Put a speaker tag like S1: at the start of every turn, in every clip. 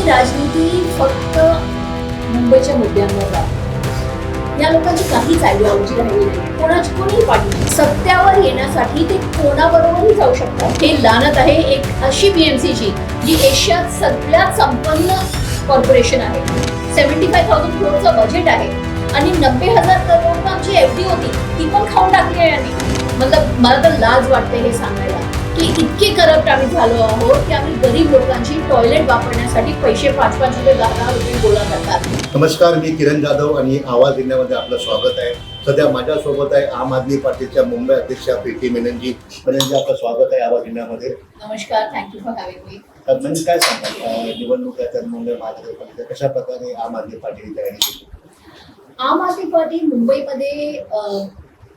S1: ही राजनीती फक्त मुंबईच्या मुद्द्यांवर राहते या लोकांची काहीच आयडियॉलॉजी राहिली नाही. कोणाची कोणी पाठी सत्यावर येण्यासाठी ते कोणाबरोबरही जाऊ शकतात. हे लानत आहे एक अशी बीएमसीची जी एशियात सगळ्यात संपन्न कॉर्पोरेशन आहे. सेव्हन्टी फाय थाउजंड करोडचं बजेट आहे. आणि नब्बे हजार करोड आमची एफ डी होती. ती पण खाऊन टाकली आहे यांनी मतलब मला तर लाज वाटते हे सांगायला. की इतके करप्ट आम्ही झालो आहोत की आम्ही गरीब लोकांची टॉयलेट वापरण्यासाठी पैसे पाच पाच रुपये दहा दहा रुपये गोळा करतात.
S2: नमस्कार मी किरण जाधव आणि आवाज इंडियामध्ये आपलं स्वागत आहे. सध्या माझ्यासोबत आहे आम आदमी पार्टीच्या मुंबई अध्यक्षा प्रीती मेननजी. मेननजी आपलं स्वागत आहे आवाज इंडियामध्ये.
S1: नमस्कार थँक्यू फॉर हॅव्हिंग मी
S2: म्हणजे काय सांगाल? निवडणूक आहे तर मुंबई महानगरपालिका कशा प्रकारे आम आदमी पार्टीने तयारी केली?
S1: आम आदमी पार्टी मुंबईमध्ये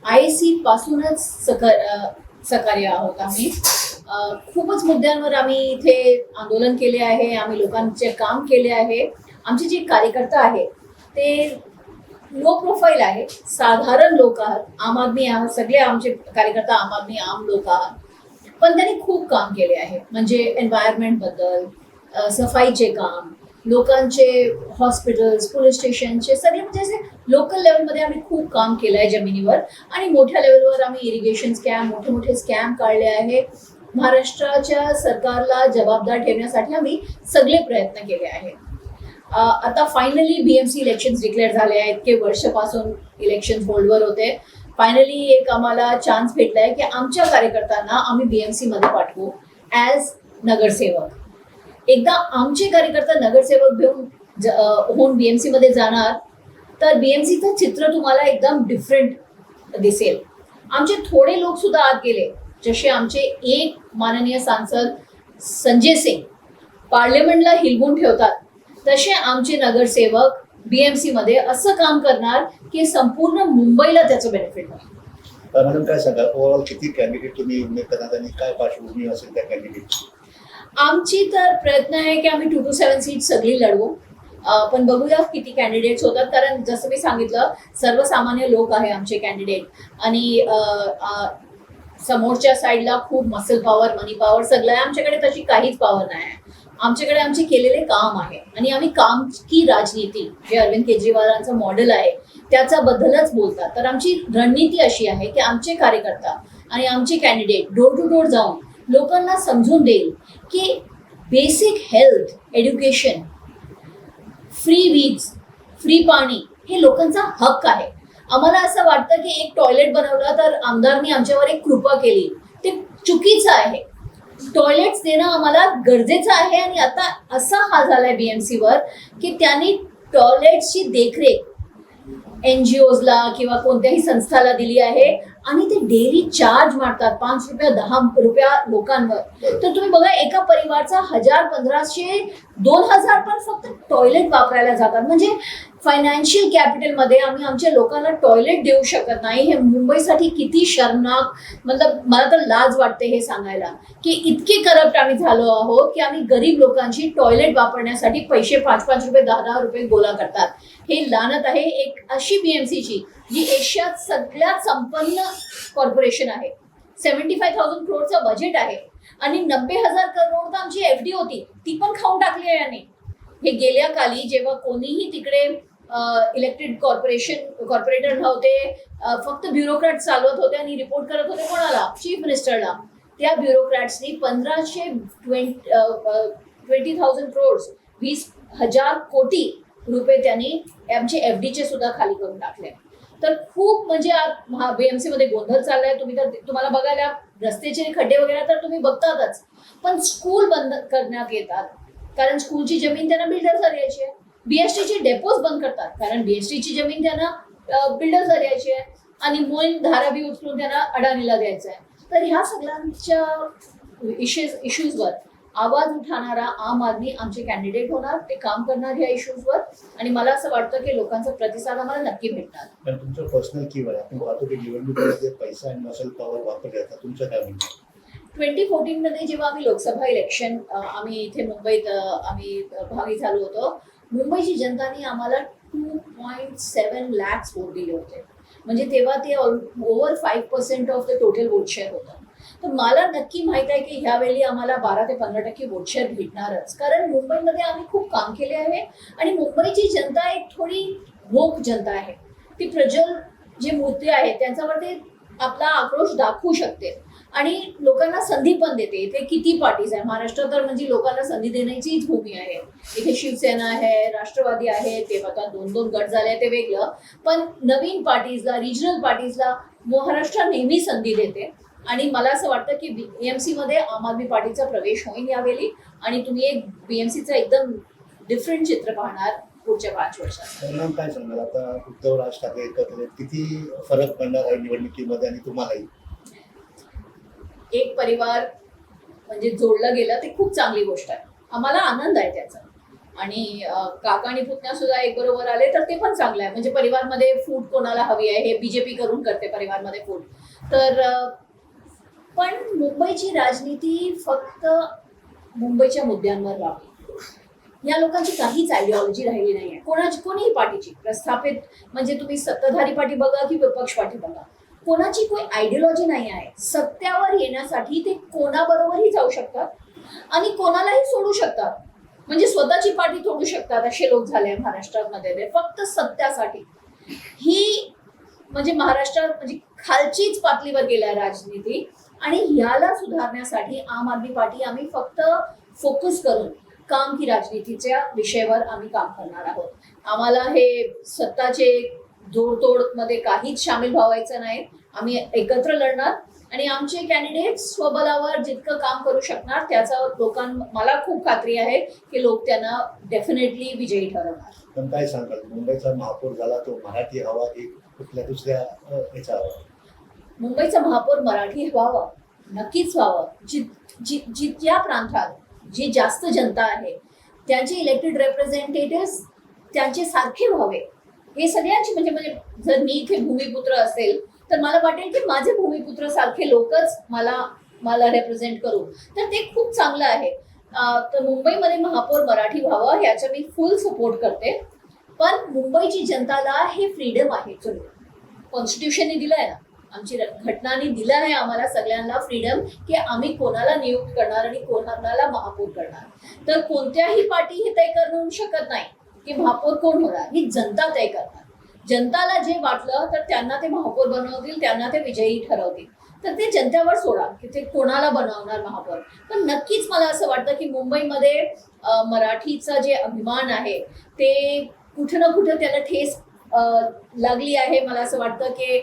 S1: आय सी पासूनच सकर अ, आहोत आम्ही. खूपच मुद्द्यांवर आम्ही इथे आंदोलन केले आहे आम्ही लोकांचे काम केले आहे. आमचे जे कार्यकर्ता आहे ते लो प्रोफाईल आहे. साधारण लोक आहात. आम आदमी आहात. सगळे आमचे कार्यकर्ता आम आदमी आम लोक आहात. पण त्यांनी खूप काम केले आहे. म्हणजे एन्व्हायरमेंटबद्दल सफाईचे काम लोकांचे हॉस्पिटल्स पोलीस स्टेशनचे सगळे म्हणजे असे आम्ही खूप काम केलं आहे जमिनीवर. आणि मोठ्या लेवलवर आम्ही इरिगेशन स्कॅम मोठे मोठे स्कॅम काढले आहे. महाराष्ट्राच्या सरकारला जबाबदार ठेवण्यासाठी आम्ही सगळे प्रयत्न केले आहेत आता फायनली बीएमसी इलेक्शन डिक्लेअर झाले आहेत. इतके वर्षापासून इलेक्शन होल्डवर होते. फायनली एक आम्हाला चान्स भेटलाय की आमच्या कार्यकर्त्यांना आम्ही बीएमसी मध्ये पाठवू ॲज नगरसेवक. एकदा आमचे कार्यकर्ता नगरसेवक घेऊन होऊन बीएमसी मध्ये जाणार तर बीएमसीचं चित्र तुम्हाला एकदम डिफरंट दिसेल. आमचे थोडे लोक सुद्धा आत गेले जसे आमचे एक माननीय सांसद संजय सिंग. पार्लमेंटला हिलवून ठेवतात. तसे आमचे नगरसेवक बीएमसी मध्ये असं काम करणार की संपूर्ण मुंबईला त्याचं बेनिफिट होईल.
S2: मॅडम काय सांगाल? ओव्हरऑल किती कॅन्डिडेट तुम्ही उमेद करणार आणि काय पार्श्वभूमी असेल त्या कॅन्डिडेटची
S1: आमची तर प्रयत्न आहे की आम्ही टू टू सेवन सीट सगळी लढवू. पण बघूया किती कॅन्डिडेट्स होतात. कारण जसं मी सांगितलं सर्वसामान्य लोक आहे आमचे कॅन्डिडेट आणि समोरच्या साईडला खूप मसल पॉवर मनी पॉवर सगळं आहे. आमच्याकडे तशी काहीच पॉवर नाही आहे. आमच्याकडे आमचे केलेले काम आहे. आणि आम्ही काम की राजनीती जे अरविंद केजरीवालांचं मॉडेल आहे त्याचा बद्दलच बोलतात. तर आमची रणनीती अशी आहे की आमचे कार्यकर्ता आणि आमचे कॅन्डिडेट डोर टू डोर जाऊन लोकांना समजून देईल की बेसिक हेल्थ एज्युकेशन फ्री वीज फ्री पाणी हे लोकांचा हक्क आहे. आम्हाला असं वाटतं की एक टॉयलेट बनवलं तर आमदारनी आमच्यावर एक कृपा केली. ते चुकीचं आहे. टॉयलेट्स देणं आम्हाला गरजेचं आहे आणि आता असा हा झालाय एम सीवर की त्यांनी टॉयलेट्सची देखरेख एन जी ओजला किंवा कोणत्याही संस्थाला दिली आहे. आणि ते डेली चार्ज मारतात. पाच रुपया दहा रुपया लोकांवर. तर तुम्ही बघा एका परिवारचा हजार पंधराशे दोन हजार पण फक्त टॉयलेट वापरायला जातात. म्हणजे फायनान्शियल कॅपिटलमध्ये आम्ही आमच्या लोकांना टॉयलेट देऊ शकत नाही. हे मुंबईसाठी किती शर्मनाक मतलब मला तर लाज वाटते हे सांगायला. की इतके करप्ट आम्ही झालो आहोत की आम्ही गरीब लोकांची टॉयलेट वापरण्यासाठी पैसे पाच पाच रुपये दहा दहा रुपये गोळा करतात. हे लानत आहे एक अशी बीएमसीची जी एशियात सगळ्यात संपन्न कॉर्पोरेशन आहे. सेव्हन्टी फाय थाउजंड करोडचं बजेट आहे. आणि नब्बे हजार करोड तर आमची एफ डी होती. ती पण खाऊन टाकली आहे याने. हे गेल्या काली जेव्हा कोणीही तिकडे इलेक्टेड कॉर्पोरेशन कॉर्पोरेटर नव्हते. फक्त ब्युरोक्रॅट चालवत होते आणि रिपोर्ट करत होते कोणाला? चीफ मिनिस्टरला त्या ब्युरोक्रॅट्सनी पंधराशे ट्वेंटी थाउजंड क्रोड्स वीस हजार कोटी रुपये त्यांनी आमचे एफ डीचे सुद्धा खाली करून टाकले. तर खूप म्हणजे बीएमसी मध्ये गोंधळ चाललाय. तुम्ही तर तुम्हाला बघायला रस्त्याचे खड्डे वगैरे तर तुम्ही बघतातच. पण स्कूल बंद करण्यात येतात. कारण स्कूलची जमीन त्यांना बिल्डर करायची आहे. बीएसटीचे डेपोज बंद करतात. कारण बीएसटीची जमीन त्यांना बिल्डर द्यायची आहे आणि मोईन धारावी उचलून त्यांना अडाणीला द्यायचं आहे. तर ह्या सगळ्यांच्या इश्यूज इश्यूजवर आवाज उठाणारा आम आदमी आमचे कॅन्डिडेट होणार ते काम करणार ह्या इश्यूजवर आणि मला असं वाटतं की लोकांचा प्रतिसाद आम्हाला नक्की भेटणार.
S2: तुमचं पर्सनल की आहे. आपण पाहतो की निवडणुकीमध्ये पैसा आणि मसल पॉवर वापरले जातात. तुमचं काय म्हणणं?
S1: ट्वेंटी फोर्टीन मध्ये जेव्हा आम्ही लोकसभा इलेक्शन आम्ही इथे मुंबईत आम्ही भागी झालो होतो मुंबईची जनताने आम्हाला two point seven lakhs vote दिले होते. म्हणजे तेव्हा ते over five percent of the total vote share होतं. तर मला नक्की माहीत आहे की ह्यावेळी आम्हाला बारा ते पंधरा टक्के वोटशेअर भेटणारच. कारण मुंबईमध्ये आम्ही खूप काम केले आहे आणि मुंबईची जनता एक थोडी भोक जनता आहे. ती प्रजल जे मुद्दे आहेत त्यांच्यावरती आपला आक्रोश दाखवू शकते. आणि लोकांना संधी पण देते. इथे किती पार्टीज आहे महाराष्ट्र तर म्हणजे लोकांना संधी देण्याचीच भूमी आहे. इथे शिवसेना आहे राष्ट्रवादी आहे ते आता दोन दोन गट झाले ते वेगळं. पण नवीन पार्टीजला रिजनल पार्टीजला महाराष्ट्र नेहमी संधी देते. आणि मला असं वाटतं की बीएमसी मध्ये आम आदमी पार्टीचा प्रवेश होईल यावेळी. आणि तुम्ही एक बीएमसीचं एकदम डिफरंट चित्र पाहणार पुढच्या पाच वर्षात.
S2: परिणाम काय सांगणार आता उद्धव राज ठाकरे एकत्र किती फरक पडणार आहे निवडणुकीमध्ये आणि तुम्हालाही?
S1: एक परिवार म्हणजे जोडलं गेलं ते खूप चांगली गोष्ट आहे. आम्हाला आनंद आहे त्याचा. आणि काका आणि पुतण्या सुद्धा एक बरोबर आले तर ते पण चांगलं आहे. म्हणजे परिवारमध्ये फूट कोणाला हवी आहे हे बीजेपी करून करते परिवारमध्ये फूट तर पण मुंबईची राजनीती फक्त मुंबईच्या मुद्द्यांवर व्हावी. या लोकांची काहीच आयडिओलॉजी राहिली नाही आहे कोणाची कोणीही पार्टीची. प्रस्थापित म्हणजे तुम्ही सत्ताधारी पाठी बघा की विपक्ष पाठी बघा. कोणाची कोणी आयडिओलॉजी नाही आहे. सत्यावर येण्यासाठी ते कोणाबरोबरही जाऊ शकतात आणि कोणालाही सोडू शकतात. म्हणजे स्वतःची पाठी तोडू शकतात असे लोक झाले महाराष्ट्रामध्ये. ते फक्त सत्यासाठी. ही म्हणजे महाराष्ट्रात म्हणजे खालचीच पातळीवर गेल्या राजनीती. आणि ह्याला सुधारण्यासाठी आम आदमी पार्टी आम्ही फक्त फोकस करून काम की राजनीतीच्या विषयावर आम्ही काम करणार आहोत. आम्हाला हे सत्ताचे जोडतोडमध्ये काहीच सामील व्हायचं नाही. आम्ही एकत्र लढणार आणि आमचे कॅन्डिडेट स्वबलावर जितकं काम करू शकणार त्याचा लोकां मला खूप खात्री आहे की लोक त्यांना डेफिनेटली विजयी ठरवणार.
S2: पण काय सांगाल? मुंबईचा महापौर झाला तो मराठी हवा की कुठल्या दुसऱ्या याचा हवा
S1: मुंबईचा महापौर मराठी व्हावा नक्कीच व्हावं. जि जि जि ज्या प्रांतात जी जास्त जनता आहे त्यांचे इलेक्टेड रेप्रेझेंटेटिव्ह त्यांचे सारखे व्हावे. हे सगळ्यांची म्हणजे म्हणजे जर मी इथे भूमिपुत्र असेल तर मला वाटेल की माझे भूमिपुत्र सारखे लोकच मला मला रेप्रेझेंट करू. तर ते खूप चांगलं आहे. तर मुंबईमध्ये महापौर मराठी व्हावं याचा मी फुल सपोर्ट करते. पण मुंबईची जनताला हे फ्रीडम आहे कॉन्स्टिट्यूशनने दिलं आहे ना. आमची र- घटनाने दिलं नाही आम्हाला सगळ्यांना फ्रीडम की आम्ही कोणाला नियुक्त करणार आणि कोणाला महापौर करणार. तर कोणत्याही पार्टी हे तय करू शकत नाही. की महापौर कोण होणार? ही जनता तय करणार. जनताला जे वाटलं तर त्यांना ते महापौर बनवतील त्यांना ते विजयी ठरवतील. तर ते जनतेवर सोडा की ते कोणाला बनवणार महापौर. पण नक्कीच मला असं वाटतं की मुंबईमध्ये मराठीचा जे अभिमान आहे ते कुठं ना कुठं त्याला ठेस लागली आहे. मला असं वाटतं की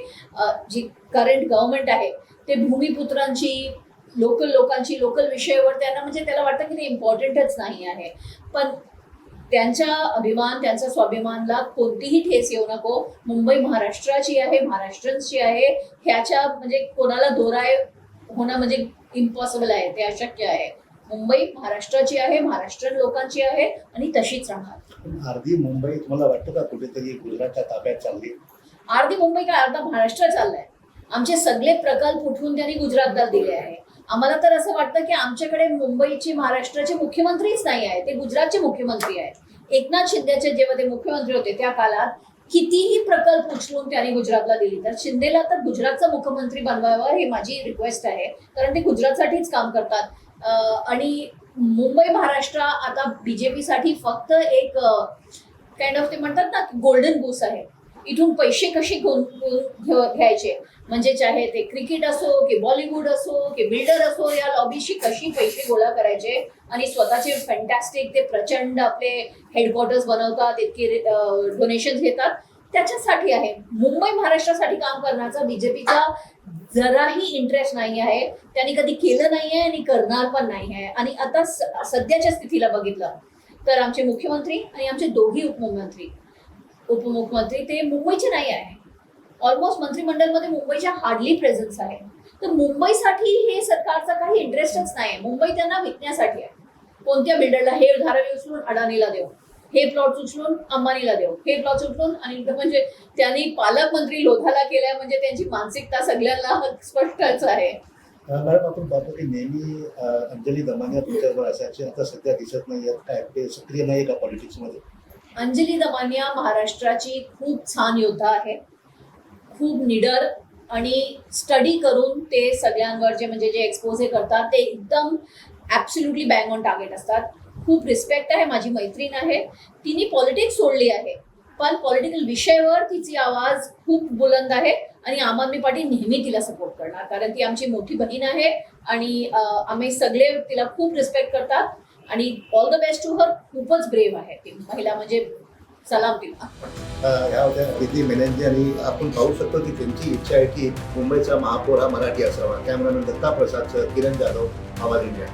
S1: जी करंट गव्हर्नमेंट आहे ते भूमिपुत्रांची लोकल लोकांची लोकल विषयावर त्यांना म्हणजे त्याला वाटतं की ते इम्पॉर्टंटच नाही आहे. पण त्यांच्या अभिमान त्यांचा स्वाभिमानला कोणतीही ठेस येऊ नको. मुंबई महाराष्ट्राची आहे महाराष्ट्रांची आहे. ह्याच्या म्हणजे कोणाला दोराय होणं म्हणजे इम्पॉसिबल आहे ते अशक्य आहे. मुंबई महाराष्ट्राची आहे महाराष्ट्रीयन लोकांची आहे आणि तशीच राहणार.
S2: अर्धी मुंबई तुम्हाला वाटतं का कुठेतरी गुजरातच्या ताब्यात चालली?
S1: अर्धी मुंबई काय? अर्धा महाराष्ट्र चाललाय. आमचे सगळे प्रकल्प उठवून त्यांनी गुजरातला दिले आहे. आम्हाला तर असं वाटतं की आमच्याकडे मुंबईचे महाराष्ट्राचे मुख्यमंत्रीच नाही आहे ते गुजरातचे मुख्यमंत्री आहेत. एकनाथ शिंदेचे जेव्हा ते मुख्यमंत्री होते त्या काळात कितीही प्रकल्प उचलून त्यांनी गुजरातला दिली तर शिंदेला तर गुजरातचा मुख्यमंत्री बनवावं ही माझी रिक्वेस्ट आहे कारण ते गुजरातसाठीच काम करतात. आणि मुंबई महाराष्ट्र आता बीजेपीसाठी फक्त एक काइंड ऑफ ते म्हणतात ना गोल्डन बूस आहे. इथून पैसे कसे घेऊन घ्यायचे? म्हणजे चाहे ते क्रिकेट असो की बॉलिवूड असो की बिल्डर असो या लॉबीशी कशी पैसे गोळा करायचे? आणि स्वतःचे फॅन्टॅस्टिक ते प्रचंड आपले हेडक्वार्टर्स बनवतात इतके डोनेशन घेतात. त्याच्यासाठी आहे. मुंबई महाराष्ट्रासाठी काम करण्याचा बीजेपीचा जराही इंटरेस्ट नाही आहे. त्यांनी कधी केलं नाही आहे आणि करणार पण नाही आहे. आणि आता स- सध्याच्या स्थितीला बघितलं तर आमचे मुख्यमंत्री आणि आमचे दोघी उपमुख्यमंत्री. उपमुख्यमंत्री ते मुंबईचे नाही आहे. ऑलमोस्ट मंत्रिमंडळमध्ये मुंबईच्या हार्डली प्रेझन्स आहे. तर मुंबईसाठी हे सरकारचा काही इंटरेस्टच नाही मुंबई त्यांना विकण्यासाठी आहे. कोणत्या बिल्डरला हे धारावी उचलून अडाणीला देऊ? हे प्लॉट उचलून अंबानीला देऊ. हे प्लॉट उचलून आणि म्हणजे त्यांनी पालकमंत्री लोधाला केल्या म्हणजे त्यांची मानसिकता सगळ्यांना स्पष्टच आहे.
S2: मॅडम आपण पाहतो की नेहमी अंजली दमानिया तुमच्याबरोबर असायची आता सध्या दिसत नाही आहेत. काय ते सक्रिय नाही का पॉलिटिक्समध्ये
S1: अंजली दमानिया महाराष्ट्राची खूप छान योद्धा आहे. खूप निडर आणि स्टडी करून ते सगळ्यांवर जे म्हणजे जे एक्सपोजे करतात ते एकदम ॲब्सुल्युटली बँग ऑन टार्गेट असतात. खूप रिस्पेक्ट आहे माझी मैत्रीण आहे. तिने पॉलिटिक्स सोडली आहे पण पॉलिटिकल विषयावर तिची आवाज खूप बुलंद आहे आणि आम आदमी पार्टी नेहमी तिला सपोर्ट करणार कारण ती आमची मोठी बहीण आहे आणि आम्ही सगळे तिला खूप रिस्पेक्ट करतात आणि all the best to her खूपच ब्रेव आहे. ती महिला म्हणजे सलाम
S2: दिला ह्या होत्या. आणि आपण पाहू शकतो की त्यांची इच्छा आहे की मुंबईचा महापौर हा मराठी असावा. Cameraman Datta Prasad sir Kiran Jadhav Awaaz India.